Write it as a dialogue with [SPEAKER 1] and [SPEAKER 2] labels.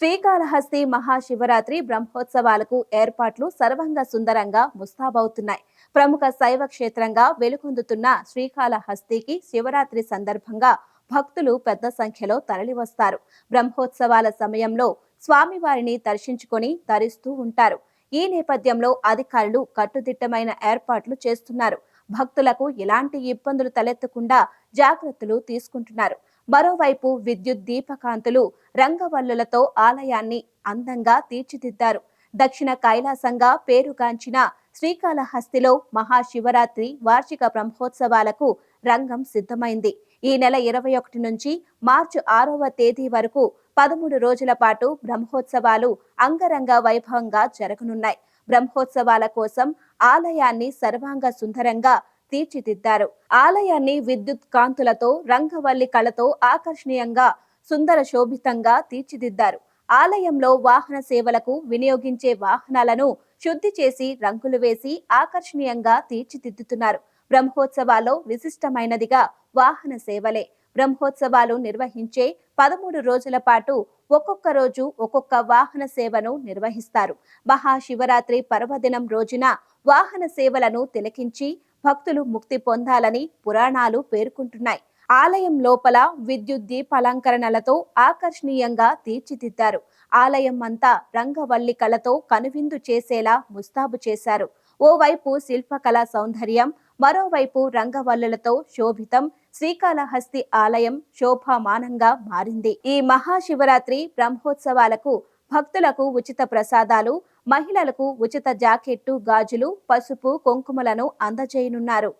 [SPEAKER 1] శ్రీకాళహస్తి మహాశివరాత్రి బ్రహ్మోత్సవాలకు ఏర్పాట్లు సర్వంగ సుందరంగా ముస్తాబవుతున్నాయి. ప్రముఖ శైవ క్షేత్రంగా వెలుగొందుతున్న శ్రీకాళహస్తికి శివరాత్రి సందర్భంగా భక్తులు పెద్ద సంఖ్యలో తరలివస్తారు. బ్రహ్మోత్సవాల సమయంలో స్వామివారిని దర్శించుకొని ధరిస్తూ ఉంటారు. ఈ నేపథ్యంలో అధికారులు కట్టుదిట్టమైన ఏర్పాట్లు చేస్తున్నారు. భక్తులకు ఎలాంటి ఇబ్బందులు తలెత్తకుండా జాగ్రత్తలు తీసుకుంటున్నారు. మరోవైపు విద్యుత్ దీపకాంతులు రంగవల్లులతో ఆలయాన్ని అందంగా తీర్చిదిద్దారు. దక్షిణ కైలాసంగా పేరుగాంచిన శ్రీకాళహస్తిలో మహాశివరాత్రి వార్షిక బ్రహ్మోత్సవాలకు రంగం సిద్ధమైంది. ఈ నెల ఇరవై ఒకటి నుంచి మార్చి ఆరవ తేదీ వరకు పదమూడు రోజుల పాటు బ్రహ్మోత్సవాలు అంగరంగ వైభవంగా జరగనున్నాయి. బ్రహ్మోత్సవాల కోసం ఆలయాన్ని సర్వాంగ సుందరంగా తీర్చిదిద్దారు. ఆలయాన్ని విద్యుత్ కాంతులతో రంగవల్లి కళతో ఆకర్షణీయంగా సుందర శోభితంగా తీర్చిదిద్దారు. ఆలయంలో వాహన సేవలకు వినియోగించే వాహనాలను శుద్ధి చేసి రంగులు వేసి ఆకర్షణీయంగా తీర్చిదిద్దుతున్నారు. బ్రహ్మోత్సవాల్లో విశిష్టమైనదిగా వాహన సేవలే. బ్రహ్మోత్సవాలు నిర్వహించే పదమూడు రోజుల పాటు ఒక్కొక్క రోజు ఒక్కొక్క వాహన సేవను నిర్వహిస్తారు. మహాశివరాత్రి పర్వదినం రోజున వాహన సేవలను తిలకించి భక్తులు ముక్తి పొందాలని పురాణాలు పేర్కొంటున్నాయి. ఆలయం లోపల విద్యుత్ దీపాలంకరణలతో ఆకర్షణీయంగా తీర్చిదిద్దారు. ఆలయం అంతా రంగవల్లికలతో కనువిందు చేసేలా ముస్తాబు చేశారు. ఓవైపు శిల్పకళ సౌందర్యం మరోవైపు రంగవల్లులతో శోభితం శ్రీకాళహస్తి ఆలయం శోభామానంగా మారింది. ఈ మహాశివరాత్రి బ్రహ్మోత్సవాలకు భక్తులకు ఉచిత ప్రసాదాలు మహిళలకు ఉచిత జాకెట్టు గాజులు పసుపు కుంకుమలను అందజేయనున్నారు.